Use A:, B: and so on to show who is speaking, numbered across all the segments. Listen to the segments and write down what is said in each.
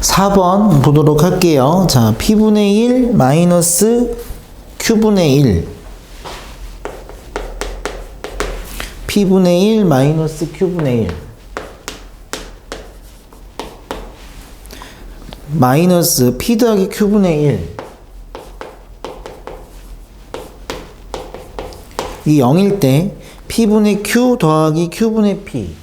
A: 4번 보도록 할게요. 자, p분의 1 마이너스 q분의 1 p분의 1 마이너스 q분의 1 마이너스 p 더하기 q분의 1 이 0일 때 p분의 q 더하기 q분의 p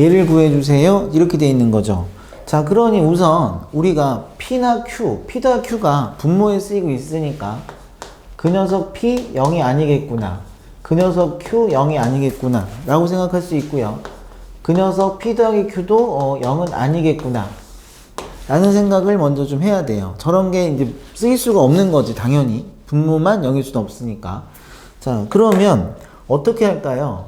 A: 얘를 구해주세요. 이렇게 돼 있는 거죠. 자, 그러니 우선 우리가 P나 Q, P 다 Q가 분모에 쓰이고 있으니까 그 녀석 P 0이 아니겠구나. 그 녀석 Q 0이 아니겠구나. 라고 생각할 수 있고요. 그 녀석 P 더하기 Q도 어, 0은 아니겠구나. 라는 생각을 먼저 좀 해야 돼요. 저런 게 이제 쓰일 수가 없는 거지, 당연히. 분모만 0일 수는 없으니까. 자, 그러면 어떻게 할까요?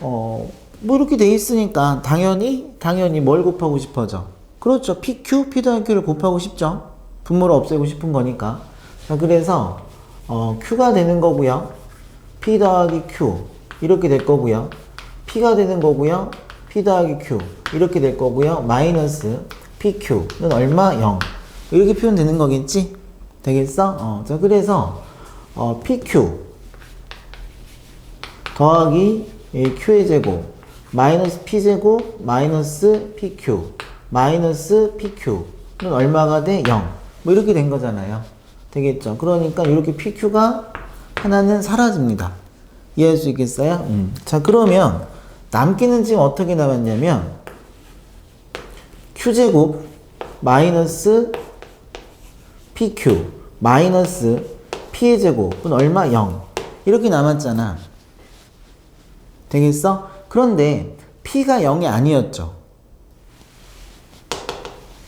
A: 어, 뭐 이렇게 돼 있으니까 당연히 당연히 뭘 곱하고 싶어져? 그렇죠. PQ, P 더하기 Q를 곱하고 싶죠. 분모를 없애고 싶은 거니까. 자, 그래서 어, Q가 되는 거고요. P 더하기 Q 이렇게 될 거고요. P가 되는 거고요. P 더하기 Q 이렇게 될 거고요. 마이너스 PQ는 얼마? 0 이렇게 표현되는 거겠지? 되겠어? 어, 자, 그래서 어, PQ 더하기 이 Q의 제곱 마이너스 P제곱 마이너스 PQ 마이너스 PQ는 얼마가 돼? 0. 뭐 이렇게 된 거잖아요. 되겠죠? 그러니까 이렇게 PQ가 하나는 사라집니다. 이해할 수 있겠어요? 음. 자, 그러면 남기는 지금 어떻게 남았냐면 Q제곱 마이너스 PQ 마이너스 P의 제곱은 얼마? 0. 이렇게 남았잖아. 되겠어? 그런데 P가 0이 아니었죠.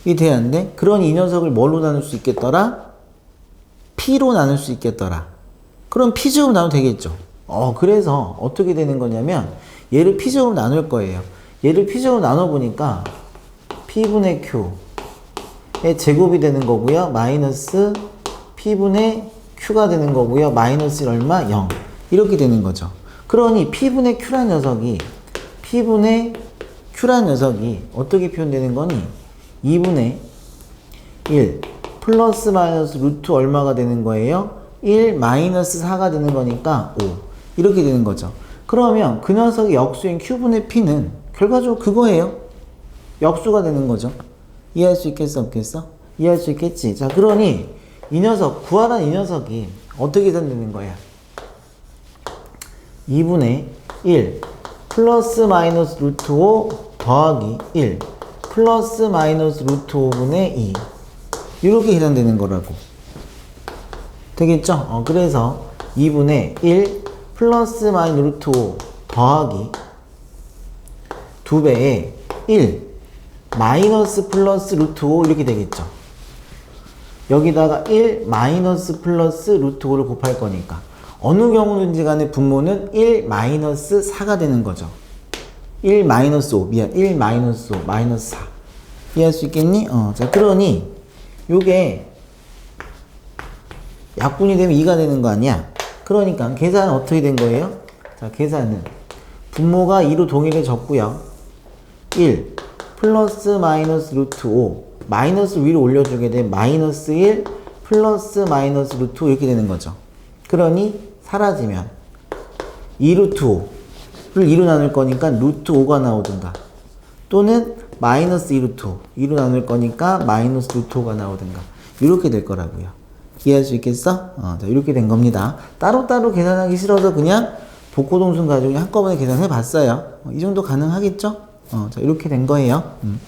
A: 이 돼야인데 그런 이 녀석을 뭘로 나눌 수 있겠더라? P로 나눌 수 있겠더라. 그럼 P제곱 나눠도 되겠죠. 어, 그래서 어떻게 되는 거냐면 얘를 P제곱 나눌 거예요. 얘를 P제곱 나눠보니까 P분의 Q의 제곱이 되는 거고요. 마이너스 P분의 Q가 되는 거고요. 마이너스 얼마? 0. 이렇게 되는 거죠. 그러니 P분의 Q란 녀석이 P분의 Q란 녀석이 어떻게 표현되는 거니? 2분의 1 플러스 마이너스 루트 얼마가 되는 거예요? 1 마이너스 4가 되는 거니까 5 이렇게 되는 거죠. 그러면 그 녀석의 역수인 Q분의 P는 결과적으로 그거예요. 역수가 되는 거죠. 이해할 수 있겠어 없겠어? 이해할 수 있겠지. 자 그러니 이 녀석 구하란 이 녀석이 어떻게 계산되는 거야? 2분의 1 플러스 마이너스 루트 5 더하기 1 플러스 마이너스 루트 5분의 2 이렇게 계산되는 거라고. 되겠죠? 어, 그래서 2분의 1 플러스 마이너스 루트 5 더하기 2배에 1 마이너스 플러스 루트 5 이렇게 되겠죠? 여기다가 1 마이너스 플러스 루트 5를 곱할 거니까 어느 경우든지 간에 분모는 1 마이너스 4가 되는 거죠. 1 마이너스 5 미안 1 마이너스 5 마이너스 4 이해할 수 있겠니? 어, 자 그러니 요게 약분이 되면 2가 되는 거 아니야? 그러니까 계산은 어떻게 된 거예요? 자 계산은 분모가 2로 동일해졌고요 1 플러스 마이너스 루트 5 마이너스 위로 올려주게 되면 마이너스 1 플러스 마이너스 루트 5 이렇게 되는 거죠 그러니 사라지면 2루트 5를 2로 나눌 거니까 루트 5가 나오든가 또는 마이너스 2루트 5 2로 나눌 거니까 마이너스 루트 5가 나오든가 이렇게 될 거라고요 이해할 수 있겠어? 어, 자, 이렇게 된 겁니다 따로따로 계산하기 싫어서 그냥 복고동순 가지고 한꺼번에 계산해 봤어요 어, 이 정도 가능하겠죠? 어, 자, 이렇게 된 거예요 음.